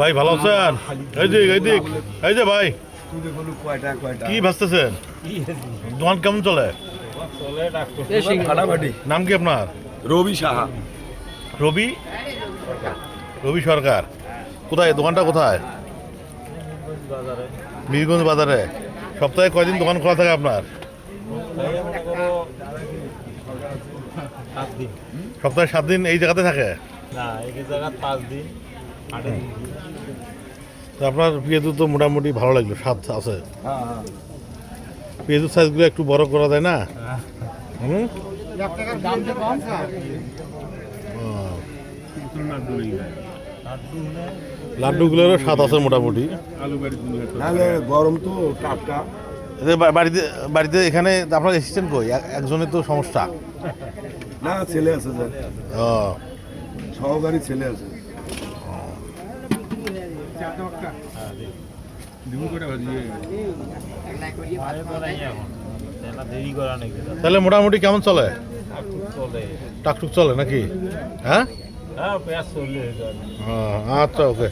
ভাই ভালো আছেন? এই দিক এই দিক। এই যে ভাই কয়টা কয়টা কি ভাবতেছেন দোকান কেমন চলে? নাম কি আপনার? রবি সাহা। রবি? রবি সরকার। কোথায়? দোকানটা কোথায়? বীরগঞ্জ বাজারে। সপ্তাহে কয়দিন দোকান খোলা থাকে আপনার? সপ্তাহে সাত দিন। এই জায়গাতে থাকে? না এই জায়গা পাঁচ দিন তো আপনার পেঁয়াজু তো মোটামুটি ভালো লাগল স্বাদ আছে। হ্যাঁ হ্যাঁ। পেঁয়াজুর সাইজগুলো একটু বড় করা যায় না? হুম? ও, লাড্ডুগুলোরও স্বাদ আছে মোটামুটি। গরম তো টাটকা। এদের বাড়িতে বাড়িতে এখানে আপনার অ্যাসিস্ট্যান্ট কই? একজনের তো সমস্যা। না ছেলে আছে স্যার। ও। সহকারী ছেলে আছে। তাহলে মোটামুটি কেমন চলে? টাকটুক চলে নাকি? হ্যাঁ? হ্যাঁ ও, আচ্ছা ওকে।